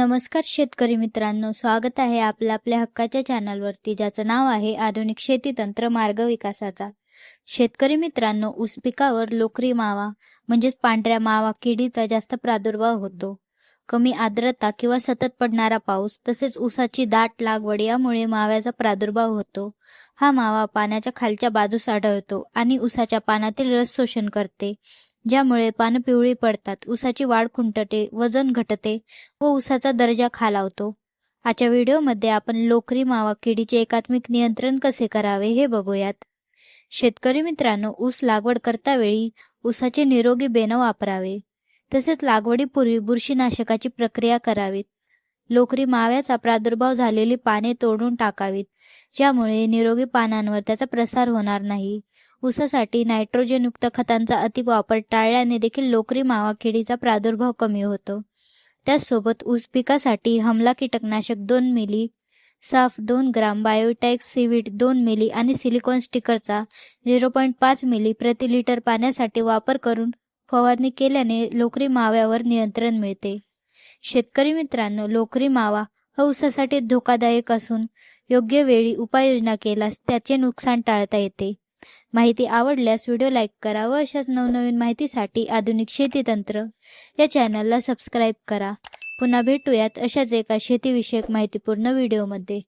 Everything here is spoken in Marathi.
नमस्कार शेतकरी मित्रांनो स्वागत आहे आपल्या आपल्या हक्काच्या चॅनलवरती ज्याचं नाव आहे आधुनिक शेती तंत्र मार्ग विकासाचा. शेतकरी मित्रांनो ऊस पिकावर लोकरी मावा म्हणजेच पांढऱ्या मावा किडीचा जास्त प्रादुर्भाव होतो. कमी आर्द्रता किंवा सतत पडणारा पाऊस तसेच ऊसाची दाट लागवड यामुळे माव्याचा प्रादुर्भाव होतो. हा मावा पाण्याच्या खालच्या बाजूस आढळतो आणि ऊसाच्या पानातील रस शोषण करते. ज्यामुळे पानं पिवळी पडतात ऊसाची वाढ खुंटते वजन घटते व ऊसाचा दर्जा खालावतो. आजच्या व्हिडिओमध्ये आपण लोकरी मावा किडीचे एकात्मिक नियंत्रण कसे करावे हे बघूयात. शेतकरी मित्रांनो ऊस लागवड करता वेळी ऊसाचे निरोगी बेणं वापरावे. तसेच लागवडीपूर्वी बुरशीनाशकाची प्रक्रिया करावीत. लोकरी माव्याचा प्रादुर्भाव झालेली पाने तोडून टाकावीत ज्यामुळे निरोगी पानांवर त्याचा प्रसार होणार नाही. ऊसासाठी नायट्रोजनयुक्त खतांचा अतिवापर टाळल्याने देखील लोकरी मावा किडीचा प्रादुर्भाव कमी होतो. त्याचसोबत ऊस पिकासाठी हमला कीटकनाशक दोन मिली साफ दोन ग्राम बायोटॅक्स सीविड दोन मिली आणि सिलिकॉन स्टिकरचा झिरो पॉईंट पाच मिली प्रति लिटर पाण्यासाठी वापर करून फवारणी केल्याने लोकरी माव्यावर नियंत्रण मिळते. शेतकरी मित्रांनो लोकरी मावा हा ऊसासाठी धोकादायक असून योग्य वेळी उपाययोजना केल्यास त्याचे नुकसान टाळता येते. माहिती आवडल्यास व्हिडिओ लाईक करा व अशाच नवनवीन माहितीसाठी आधुनिक शेती तंत्र या चॅनलला सबस्क्राईब करा. पुन्हा भेटूयात अशाच एका शेतीविषयक माहितीपूर्ण व्हिडिओमध्ये.